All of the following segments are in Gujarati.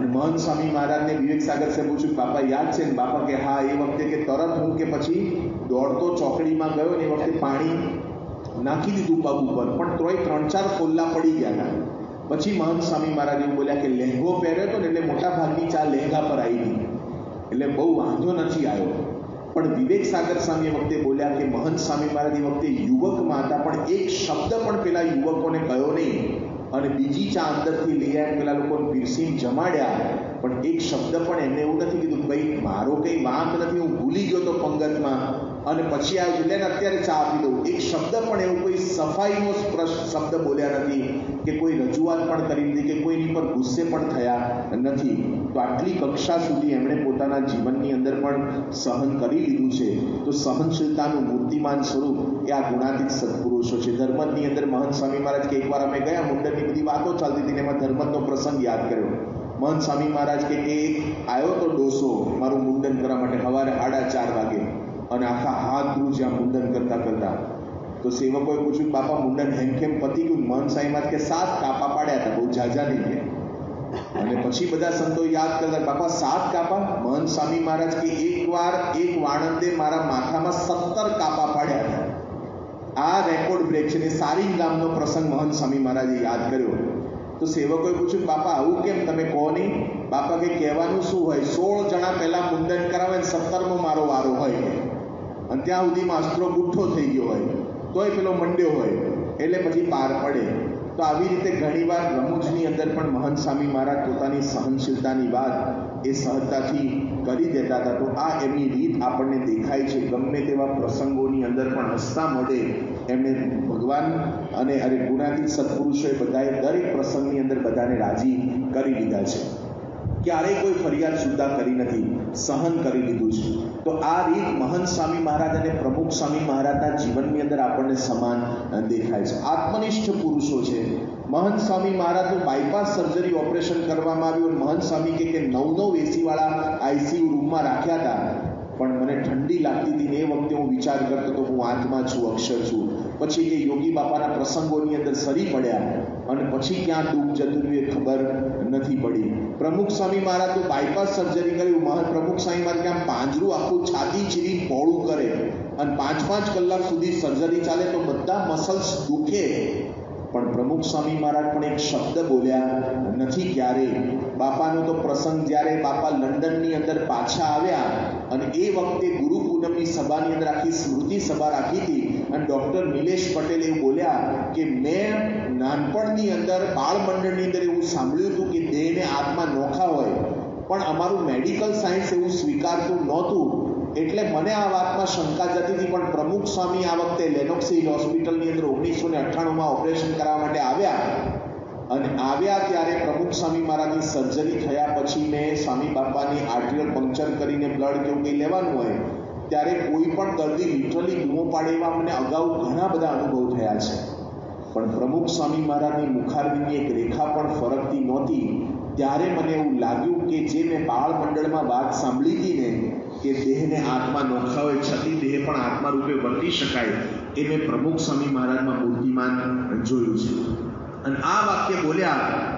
અને મહંત સ્વામી મહારાજને વિવેક સાગર સાહેબ પૂછ્યું બાપા, યાદ છે ને? બાપા કે, હા, એ વખતે કે તરત હું કે પછી દોડતો ચોકડીમાં ગયો ને એ વખતે પાણી નાખી દીધું પગ ઉપર. પણ તોય ત્રણ ચાર કોલ્લા પડી ગયા હતા. પછી મહંત સ્વામી મહારાજ એવું બોલ્યા કે લહેંગો પહેર્યો હતો ને એટલે મોટા ભાગની ચા લહેંગા પર આવી ગઈ. એટલે બહુ વાંધો નથી આવ્યો. પણ વિવેક સાગર સ્વામી એ વખતે બોલ્યા કે મહંત સ્વામી મહારાજ એ વખતે યુવકમાં હતા, પણ એક શબ્દ પણ પેલા યુવકોને કહ્યો નહીં. અને બીજી ચા અંદરથી લઈ આવ્યા પેલા લોકોને પીરસીને જમાડ્યા. પણ એક શબ્દ પણ એમને એવું નથી કીધું ભાઈ, મારો કંઈ વાંક નથી, હું ભૂલી ગયો તો પંગતમાં. અને પછી આવ્યું એટલે અત્યારે ચા આપી દઉં. એક શબ્દ પણ એવું કોઈ સફાઈનો શબ્દ બોલ્યા નથી કે કોઈ રજૂઆત પણ કરી નથી કે કોઈની પર ગુસ્સે પણ થયા નથી. આટલી કક્ષા સુધી એમણે પોતાના જીવનની અંદર પણ સહન કરી લીધું છે. તો સહનશીલતાનું મૂર્તિમાન સ્વરૂપ એ આ ગુણાતીત સત્પુરુષો છે. ધર્મની અંદર મહંત સ્વામી મહારાજ કે એકવાર અમે ગયા, મુંડનની બધી વાતો ચાલતી હતી એમાં ધર્મનો પ્રસંગ યાદ કર્યો. મહંત સ્વામી મહારાજ કે, એ આવ્યો તો ડોસો, મારું મુંડન કરવા માટે સવારે સાડા ચાર વાગે અને આખા હાથ ધ્રુવ જ્યાં મુંડન કરતા કરતા. તો સેવકોએ પૂછ્યું, બાપા, મુંડન હેમ કેમ પતી ગયું? મહંત સ્વામી મહારાજ કે, સાત કાપા પાડ્યા હતા, બહુ ઝાઝા નહીં અને પછી બધા સંતો યાદ કરતા, બાપા, સાત કાપા? મહંત સ્વામી મહારાજ કે એકવાર એક વાણંદે મારા માથામાં સત્તર કાપા પાડ્યા હતા. આ રેકોર્ડ બ્રેક છે ને સારી ગામનો પ્રસંગ મહંત સ્વામી મહારાજે યાદ કર્યો. તો સેવકોએ પૂછ્યું, બાપા, આવું કેમ? તમે કહો નહીં. બાપા કે કહેવાનું શું હોય? સોળ જણા પહેલા મુંડન કરાવે ને સત્તરમો મારો વારો હોય. અને ત્યાં સુધીમાં અસ્ત્રો ગુઠ્ઠો થઈ ગયો હોય. તોય પેલો મંડ્યો હોય. એટલે પછી પાર પડે. તો આવી રીતે ઘણીવાર રમૂજની અંદર પણ મહંત સ્વામી મહારાજ પોતાની સહનશીલતાની વાત એ સહજતાથી કરી દેતા હતા. તો આ એમની રીત આપણને દેખાય છે. ગમે તેવા પ્રસંગોની અંદર પણ હસતા મળે એમણે ભગવાન અને અરે ગુણાતીત સત્પુરુષોએ બધાએ દરેક પ્રસંગની અંદર બધાને રાજી કરી લીધા છે. ક્યારેય કોઈ ફરિયાદ સુદ્ધા કરી નથી, સહન કરી લીધું છે. તો આ રીત મહંત સ્વામી મહારાજ અને પ્રમુખ સ્વામી મહારાજના જીવનની અંદર આપણને સમાન દેખાય છે. આત્મનિષ્ઠ પુરુષો છે. મહંત સ્વામી મહારાજનું બાયપાસ સર્જરી ઓપરેશન કરવામાં આવ્યું મહંત સ્વામી કે નવ નવ એસીવાળા આઈસીયુ રૂમમાં રાખ્યા હતા. પણ મને ઠંડી લાગતી હતી એ વખતે હું વિચાર કરતો તો હું આત્મા છું, અક્ષર છું. પછી એ યોગી બાપાના પ્રસંગોની અંદર સરી પડ્યા અને પછી ક્યાં ડૂબ જતું એ ખબર નથી પડી. પ્રમુખ સ્વામી મહારાજ તો બાયપાસ સર્જરી કર્યું પ્રમુખ સ્વામી મહારાજ આમ પાંજરું આખું છાતી ચીરી પહોળું કરે. અને પાંચ પાંચ કલાક સુધી સર્જરી ચાલે તો બધા મસલ્સ દુખે. પણ પ્રમુખ સ્વામી મહારાજ પણ એક શબ્દ બોલ્યા, નથી ક્યારે. બાપાનો તો પ્રસંગ જ્યારે બાપા લંડનની અંદર પાછા આવ્યા અને એ વખતે ગુરુ પૂનમની સભાની અંદર આખી સ્મૃતિ સભા રાખી હતી અને ડૉક્ટર નિલેશ પટેલ એવું બોલ્યા કે, મેં નાનપણની અંદર બાળ મંડળની અંદર એવું સાંભળ્યું હતું દેહને આત્મા નોખા હોય, પણ અમારું મેડિકલ સાયન્સ એવું સ્વીકારતું નહોતું, એટલે મને આ વાતમાં શંકા જતી હતી, પણ પ્રમુખ સ્વામી આ વખતે લેનોક્સિલ હોસ્પિટલની અંદર ઓગણીસો ને અઠ્ઠાણુંમાં ઓપરેશન કરવા માટે આવ્યા. અને આવ્યા ત્યારે પ્રમુખ સ્વામી મહારાજની સર્જરી થયા પછી મેં સ્વામી બાપાની આર્ટિયલ પંક્ચર કરીને બ્લડ કેવું કંઈ લેવાનું હોય, ત્યારે કોઈ પણ દર્દી લિટરલી બૂમો પાડે મને અગાઉ ઘણા બધા અનુભવ થયા છે. પણ પ્રમુખ સ્વામી મહારાજની મુખારબીની એક રેખા પણ ફરકતી નહોતી ત્યારે મને એવું લાગ્યું કે જે મેં બાળ મંડળમાં વાત સાંભળી હતી ને કે દેહને આત્મા નોખા હોય, છતી દેહ પણ આત્મા રૂપે વર્તી શકાય, એ મેં પ્રમુખ સ્વામી મહારાજમાં મૂર્તિમાન જોયું છે. અને આ વાક્ય બોલ્યા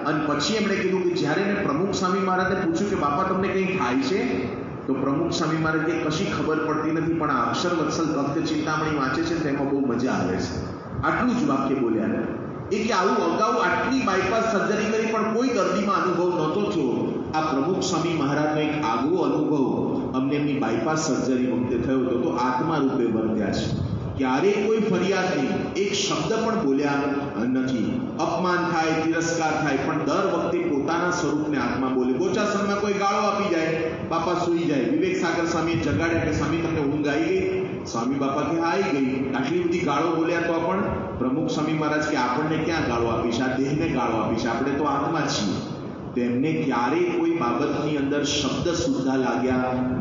અને પછી એમણે કીધું કે જ્યારે મેં પ્રમુખ સ્વામી મહારાજને પૂછ્યું કે બાપા તમને કંઈ થાય છે? તો પ્રમુખ સ્વામી મહારાજને કશી ખબર પડતી નથી, પણ આ અક્ષર વત્સલ ભક્ત ચિંતામણી વાંચે છે તેમાં બહુ મજા આવે છે. આટલું જ વાક્ય બોલ્યા. એ કે આવું અગાઉ આટલી બાયપાસ સર્જરી કરી પણ કોઈ દર્દીમાં અનુભવ નહોતો થયો. આ પ્રમુખ સ્વામી મહારાજનો એક આગવો અનુભવ અમને એમની બાયપાસ સર્જરી વખતે થયો હતો. તો આત્મા રૂપે વર્ત્યા છે. ક્યારેય કોઈ ફરિયાદ નહીં. એક શબ્દ પણ બોલ્યા નથી. અપમાન થાય, તિરસ્કાર થાય, પણ દર વખતે પોતાના સ્વરૂપને આત્મા બોલે. ગોચાસનમાં કોઈ ગાળો આપી જાય, બાપા સૂઈ જાય. વિવેક સાગર સ્વામી જગાડ્યા કે, સ્વામી, તમને ઊંઘ આવી ગઈ? સ્વામી બાપા કે આવી ગઈ. આટલી બધી ગાળો બોલ્યા તો પણ પ્રમુખ સ્વામી મહારાજ કે આપણને ક્યાં ગાળો આપીશ? આ દેહને ગાળો આપીશ. આપણે તો આત્મા છીએ. તેમને ક્યારેય કોઈ બાબતની અંદર શબ્દ સુદ્ધા લાગ્યા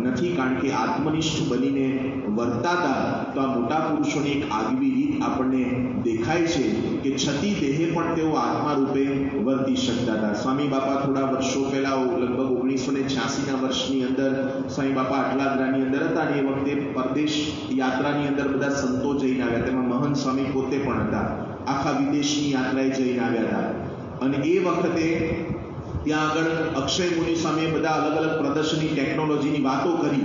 નથી, કારણ કે આત્મનિષ્ઠ બનીને વર્તાતા તો આ મોટા પુરુષોની એક આગવી રીત આપણને દેખાય છે કે છતી દેહે પણ તેઓ આત્મા રૂપે વર્તી શકતા હતા. સ્વામી બાપા થોડા વર્ષો પહેલા લગભગ ઓગણીસો ને છ્યાસીના વર્ષની અંદર સ્વામી બાપા આટલાદરાની અંદર હતા અને એ વખતે પરદેશ યાત્રાની અંદર બધા સંતો જઈને આવ્યા. તેમાં મહંત સ્વામી પોતે પણ હતા. આખા વિદેશની યાત્રાએ જઈને આવ્યા હતા. અને એ વખતે ત્યાં આગળ અક્ષય મુનિ સામે બધા અલગ અલગ પ્રદર્શની ટેકનોલોજીની વાતો કરી.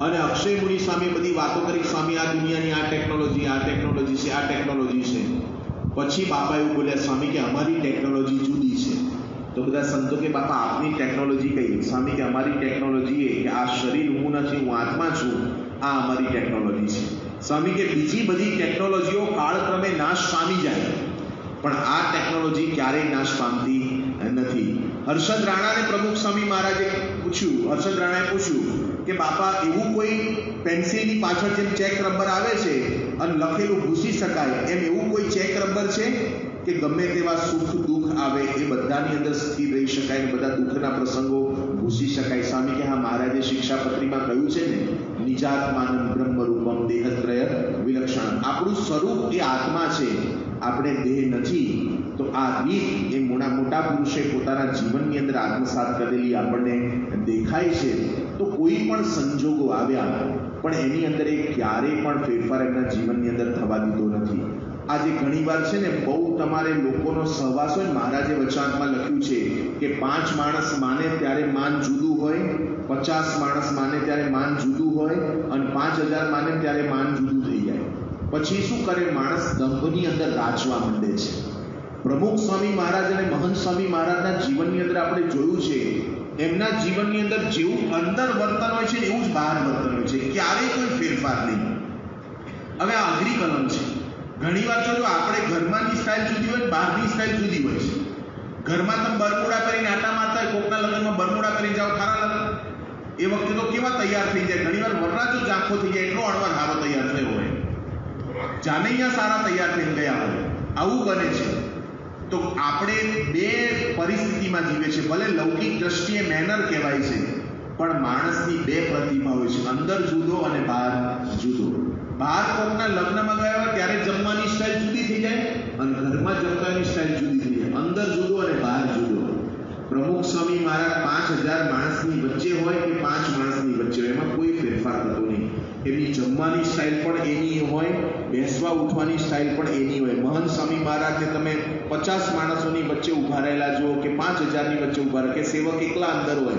અને અક્ષય મુનિ સામે બધી વાતો કરી સ્વામી આ દુનિયાની આ ટેકનોલોજી આ ટેકનોલોજી છે, આ ટેકનોલોજી છે. પછી બાપા એવું બોલ્યા સ્વામી કે અમારી ટેકનોલોજી જુદી છે. તો બધા સંતો કે, બાપા, આપની ટેકનોલોજી કઈ? સ્વામી કે અમારી ટેકનોલોજી એ કે આ શરીર હું નથી, હું આત્મા છું, આ અમારી ટેકનોલોજી છે. સ્વામી કે, બીજી બધી ટેકનોલોજીઓ કાળક્રમે નાશ પામી જાય, પણ આ ટેકનોલોજી ક્યારેય નાશ પામતી નથી. હર્ષદ રાણાને પ્રમુખ સ્વામી મહારાજે પૂછ્યું, હર્ષદ રાણાએ પૂછ્યું કે, બાપા, એવું કોઈ પેન્સિલની પાછળ જેમ ચેક રબર આવે છે અને લખેલું ભૂસી શકાય, એમ એવું કોઈ ચેક રબર છે કે ગમે તેવા સુખ દુઃખ આવે એ બધાની અંદર સ્થિર રહી શકાય બધા દુઃખના પ્રસંગો ભૂસી શકાય? સ્વામી કે, હા, મહારાજે શિક્ષાપત્રીમાં કહ્યું છે ને, નિજાત્માનંદ બ્રહ્મરૂપમ દેહત્રય વિલક્ષણ. આપણું સ્વરૂપ એ આત્મા છે, આપણે દેહ નથી, તો આ રીત એ મોટા મોટા પુરુષે પોતાના જીવનની અંદર આત્મસાત કરેલી આપણને દેખાય છે, તો કોઈ પણ સંજોગો આવ્યા, પણ એની અંદર એ ક્યારેય પણ ફેરફાર એમના જીવનની અંદર થવા દીધો નથી. આજે ઘણીવાર છે ને, બહુ તમારે લોકોનો સહવાસ હોય, મહારાજે વચાંતમાં લખ્યું છે કે પાંચ માણસ માને ત્યારે માન જુદું હોય, પચાસ માણસ માને ત્યારે માન જુદું હોય, અને પાંચ હજાર માને ત્યારે માન જુદું થઈ જાય. પછી શું કરે? માણસ દંભની અંદર રાચવા માંડે છે. પ્રમુખ સ્વામી મહારાજ અને મહંત સ્વામી મહારાજના જીવનની અંદર આપણે જોયું છે, એમના જીવનની અંદર જેવું અંદર વર્તન હોય છે, એવું જ બહાર વર્તન હોય છે. ક્યારેય કોઈ ફેરફાર નહીં. હવે આ અઘરી કલમ છે. ઘણીવાર જો આપણે ઘરમાંની સ્ટાઇલ જુદી હોય બહારની સ્ટાઇલ જુદી હોય છે. ઘરમાં તમે બરમુડા કરીને આટા મારતા હોય, કોકના લગ્નમાં બરમુડા કરી જાઓ, ખારા લગ્ન. એ વખતે તો કેવા તૈયાર થઈ જાય. ઘણીવાર વરરાજો ઝાંખો થઈ જાય, એટલો અણવાર હારો તૈયાર થયો હોય. જાનૈયા સારા તૈયાર થઈ ગયા હોય. આવું બને છે. તો આપણે બે પરિસ્થિતિમાં જીવે છે. ભલે લૌકિક દ્રષ્ટિએ મેનર કહેવાય છે, પણ માણસની બે પ્રતિમા હોય છે. અંદર જુદો અને બહાર જુદો. બહાર કોકના લગ્નમાં ગયા હોય ત્યારે જમવાની સ્ટાઇલ જુદી થઈ જાય અને ઘરમાં જમવાની સ્ટાઇલ જુદી થઈ જાય. અંદર જુદો અને બહાર જુદો. પ્રમુખ સ્વામી મહારાજ પાંચ હજાર માણસની વચ્ચે હોય કે પાંચ માણસની વચ્ચે હોય, એમાં કોઈ ફેરફાર થતો નહીં. એમની જમવાની સ્ટાઇલ પણ એની હોય બેસવા ઉઠવાની સ્ટાઇલ પણ એની હોય. મહંત સ્વામી મહારાજને તમે પચાસ માણસોની વચ્ચે ઊભા રહેલા જુઓ કે પાંચ હજારની વચ્ચે ઊભા રહે કે સેવક એકલા અંદર હોય.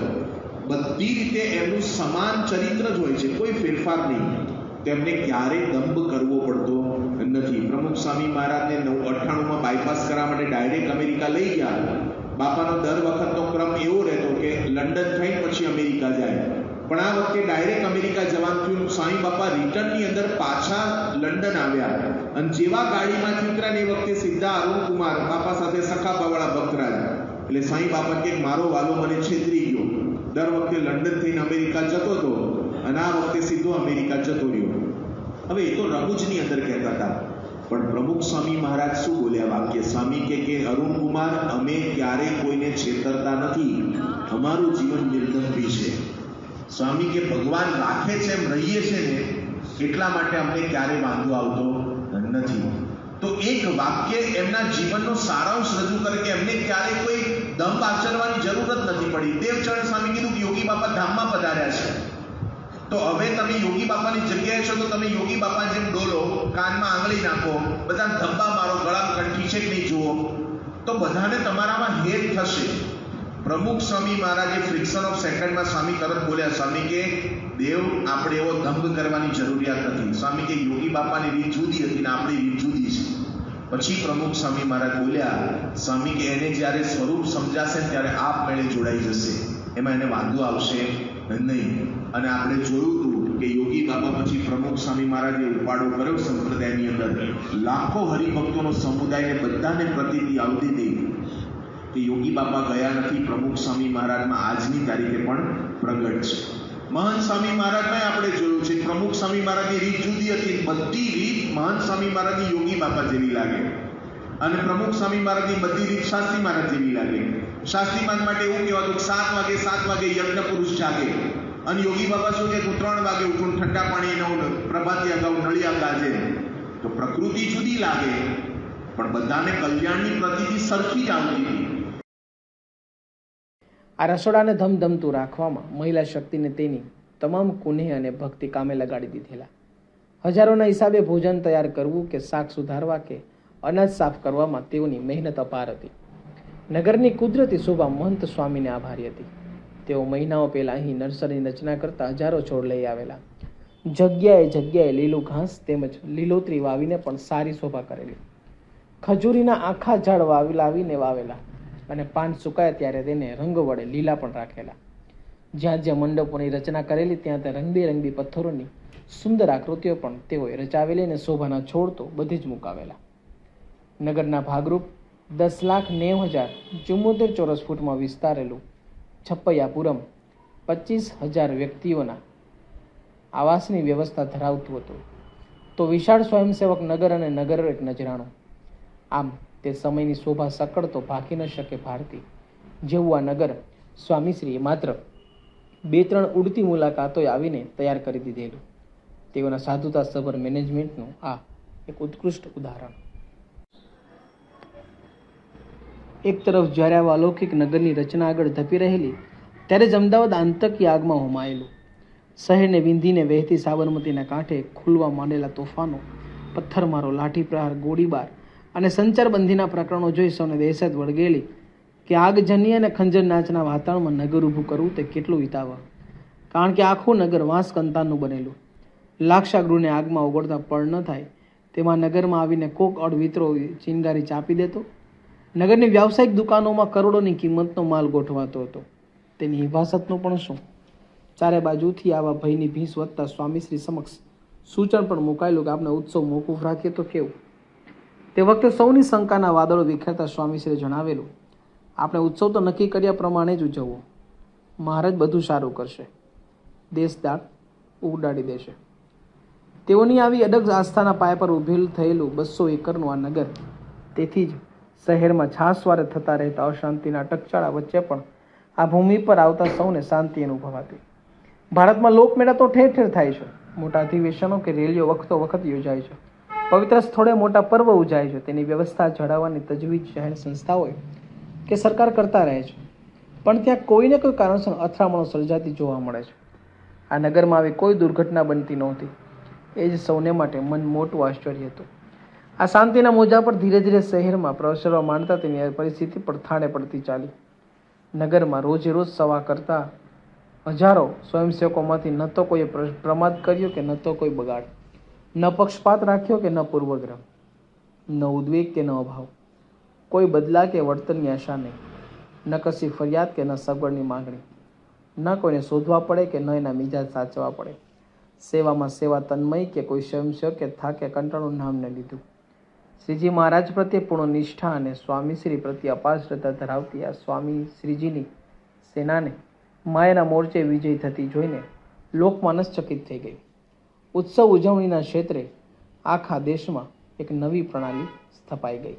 બધી રીતે એમનું સમાન ચરિત્ર જ હોય છે. કોઈ ફેરફાર નહીં. તેમને ક્યારેય દંભ કરવો પડતો નથી. પ્રમુખ સ્વામી મહારાજને નવ અઠ્ઠાણુંમાં બાયપાસ કરવા માટે ડાયરેક્ટ અમેરિકા લઈ ગયા. બાપાનો દર વખતનો ક્રમ એવો રહેતો કે લંડન થઈને પછી અમેરિકા જાય. પણ આ વખતે ડાયરેક્ટ અમેરિકા જવાનું થયું સ્વામી બાપા રિટર્નની અંદર પાછા લંડન આવ્યા. અને જેવા ગાડીમાંથી ઉતર્યા એ વખતે સીધા અરુણ કુમાર બાપા સાથે સખાપાવાળા ભક્તરાજ. એટલે સ્વામી બાપા કે મારો વાલો મને છેતરી ગયો. દર વખતે લંડન થઈને અમેરિકા જતો હતો અને આ વખતે સીધો અમેરિકા જતો રહ્યો. હવે એ તો રમૂજની અંદર કહેતા હતા. પણ પ્રમુખ સ્વામી મહારાજ શું બોલ્યા વાક્ય? સ્વામી કે કે અરુણ કુમાર અમે ક્યારેય કોઈને છેતરતા નથી. અમારું જીવન નિર્દંભી છે. સ્વામી કે ભગવાન રાખે છે એમ રહીએ છે ને, એટલા માટે અમને ક્યારેય વાંધો આવતો નથી. તો એક વાક્ય એમના જીવનનો સારાંશ રજૂ કરે કે એમને ક્યારેય કોઈ દંભ આચરવાની જરૂર જ નથી પડી. દેવચરણ સ્વામી કીધું કે યોગી બાપા ધામમાં પધાર્યા છે. તો હવે તમે યોગી બાપાની જગ્યાએ છો તો તમે યોગી બાપા જેમ ડોલો, કાનમાં આંગળી નાખો બધા ધબ્બા મારો, ગળામાં કંઠી છે કે નહીં જુઓ. તો બધાને તમારામાં હેત થશે. પ્રમુખ સ્વામી મહારાજે ફ્રિક્શન ઓફ સેકન્ડમાં સ્વામી તરત બોલ્યા, સ્વામી કે, દેવ, આપણે એવો દંભ કરવાની જરૂરિયાત નથી. સ્વામી કે, યોગી બાપાની રીત જુદી હતી ને આપણી રીત જુદી છે. પછી પ્રમુખ સ્વામી મહારાજ બોલ્યા, સ્વામી કે, એને જ્યારે સ્વરૂપ સમજાશે ત્યારે ત્યારે આપમેળે જોડાઈ જશે. એમાં એને વાંધો આવશે નહીં. અને આપણે જોયું હતું કે યોગી બાબા પછી પ્રમુખ સ્વામી મહારાજે ઉપાડો કર્યો સંપ્રદાયની અંદર. લાખો હરિભક્તોનો સમુદાયને બધાને પ્રતીતિ આવતી હતી. કે યોગી બાપા ગયા નથી પ્રમુખ સ્વામી મહારાજમાં આજની તારીખે પણ પ્રગટ છે. મહંત સ્વામી મહારાજને આપણે જોયું છે. પ્રમુખ સ્વામી મહારાજની રીત જુદી હતી. બધી રીત મહંત સ્વામી મહારાજની યોગી બાપા જેવી લાગે. અને પ્રમુખ સ્વામી મહારાજની બધી રીત શાસ્ત્રી મહારાજ જેવી લાગે. શાસ્ત્રી મહારાજ માટે એવું કહેવાતું કે સાત વાગે સાત વાગે યજ્ઞ પુરુષ જાગે. અને યોગી બાબા શું કે હું ત્રણ વાગે ઉઠું, ઠંડા પાણી નવું પ્રભાતી અગાઉ નળિયા ગાજે. તો પ્રકૃતિ જુદી લાગે, પણ બધાને કલ્યાણની પ્રતિથી સરખી જ આવતી હતી. આ રસોડાને ધમધમતું રાખવામાં મહિલા શક્તિને તેની તમામ કુનેહ અને ભક્તિ કામે લગાડી દીધેલા. હજારોના હિસાબે ભોજન તૈયાર કરવું કે શાક સુધારવા કે અનાજ સાફ કરવામાં તેઓની મહેનત અપાર હતી. નગરની કુદરતી શોભા મહંત સ્વામીને આભારી હતી. તેઓ મહિનાઓ પહેલા અહીં નર્સરીની રચના કરતા હજારો છોડ લઈ આવેલા. જગ્યાએ જગ્યાએ લીલું ઘાસ તેમજ લીલોતરી વાવીને પણ સારી શોભા કરેલી. ખજૂરીના આખા ઝાડ વાવી લાવીને વાવેલા. અને પાન સુકાયા ત્યારે તેને રંગ વડે લીલા પણ રાખેલા. જ્યાં જ્યાં મંડપોની રચના કરેલી, ત્યાં ત્યાં રંગબેરંગી પથ્થરોની સુંદર આકૃતિઓ પણ તેઓએ રચાવેલી અને શોભાના છોડ તો બધી જ મુકાવેલા. નગરના ભાગરૂપ દસ લાખ નેવ હજાર ચુમ્મોતેર ચોરસ ફૂટમાં વિસ્તારેલું છપ્પૈયાપુરમ પચીસ હજાર વ્યક્તિઓના આવાસની વ્યવસ્થા ધરાવતું હતું. તો વિશાળ સ્વયંસેવક નગર અને નગર એક નજરાણું. આમ તે સમયની શોભા સકળતો ભાકી ન શકે ભારતી. જેવું આ નગર સ્વામીશ્રીએ માત્ર બે ત્રણ ઉડતી મુલાકાતોએ આવીને તૈયાર કરી દીધેલું. તેઓના સાધુતા સભર મેનેજમેન્ટનું આ એક ઉત્કૃષ્ટ ઉદાહરણ. એક તરફ જ્યારે આવા અલૌકિક નગરની રચના આગળ ધપી રહેલી, ત્યારે જ અમદાવાદ આંતકી આગમાં હોમાયેલું. શહેરને વિંધીને વહેતી સાબરમતીના કાંઠે ખુલવા માંડેલા તોફાનો, પથ્થરમારો લાઠી પ્રહાર ગોળીબાર અને સંચારબંધીના પ્રકરણો જોઈ સૌને દહેશત વળગેલી કે આગજન્ય અને ખંજર નાચના વાતાવરણમાં નગર ઊભું કરવું તે કેટલું વિતાવવા? કારણ કે આખું નગર વાંસ કંતાનનું બનેલું. લાક્ષાગૃહને આગમાં ઓગળતા પળ ન થાય તેમાં નગરમાં આવીને કોક અડવિત્રો ચિનગારી ચાપી દેતો? નગરની વ્યાવસાયિક દુકાનોમાં કરોડોની કિંમતનો માલ ગોઠવાતો હતો. તેની હિફાસતનું પણ શું? ચારે બાજુથી આવા ભયની ભીંસ વધતા સ્વામીશ્રી સમક્ષ સૂચન પણ મુકાયેલું કે આપણે ઉત્સવ મોકૂફ રાખીએ તો કેવું? તે વખતે સૌની શંકાના વાદળો વિખેરતા સ્વામીશ્રીએ જણાવેલું, આપણે ઉત્સવ તો નક્કી કર્યા પ્રમાણે જ ઉજવવો. મહારાજ બધું સારું કરશે. દેશ દાટ ઉડાડી દેશે. તેઓની આવી અડગ આસ્થાના પાયા પર ઉભેલ થયેલું બસો એકરનું આ નગર, તેથી જ શહેરમાં છાસવારે થતા રહેતા અશાંતિના ટકચાળા વચ્ચે પણ આ ભૂમિ પર આવતા સૌને શાંતિ અનુભવાતી. ભારતમાં લોકમેળા તો ઠેર ઠેર થાય છે. મોટા અધિવેશનો કે રેલીઓ વખતો વખત યોજાય છે. પવિત્ર સ્થળે મોટા પર્વ ઉજાય છે. તેની વ્યવસ્થા જાળવવાની તજવીજ જાહેર સંસ્થાઓએ કે સરકાર કરતા રહે છે. પણ ત્યાં કોઈને કોઈ કારણસર અથડામણો સર્જાતી જોવા મળે છે. આ નગરમાં આવી કોઈ દુર્ઘટના બનતી નહોતી. એ જ સૌને માટે મન મોટું આશ્ચર્ય હતું. આ શાંતિના મોજા પર ધીરે ધીરે શહેરમાં પ્રસરવા માંડતા તેની પરિસ્થિતિ પર થાણે પડતી ચાલી. નગરમાં રોજે રોજ સવા કરતા હજારો સ્વયંસેવકોમાંથી ન તો કોઈએ પ્રમાદ કર્યો કે ન તો કોઈ બગાડ. ન પક્ષપાત રાખ્યો કે ન પૂર્વગ્રહ? ન ઉદ્વેગ કે ન અભાવ? કોઈ બદલા કે વર્તનની આશા નહીં. ન કશી ફરિયાદ કે ન સગવડની માંગણી. ન કોઈને શોધવા પડે કે ન એના મિજાજ સાચવા પડે. સેવામાં સેવા તન્મય કે કોઈ સ્વયંસેવક કે થાકે કંટાળું નામ ન લીધું. શ્રીજી મહારાજ પ્રત્યે પૂર્ણ નિષ્ઠા અને સ્વામીશ્રી પ્રત્યે અપાર શ્રદ્ધા ધરાવતી આ સ્વામી શ્રીજીની સેનાને માયાના મોરચે વિજય થતી જોઈને લોકમાનસ ચકિત થઈ ગઈ. ઉત્સવ ઉજવણીના ક્ષેત્રે આખા દેશમાં એક નવી પ્રણાલી સ્થપાઈ ગઈ.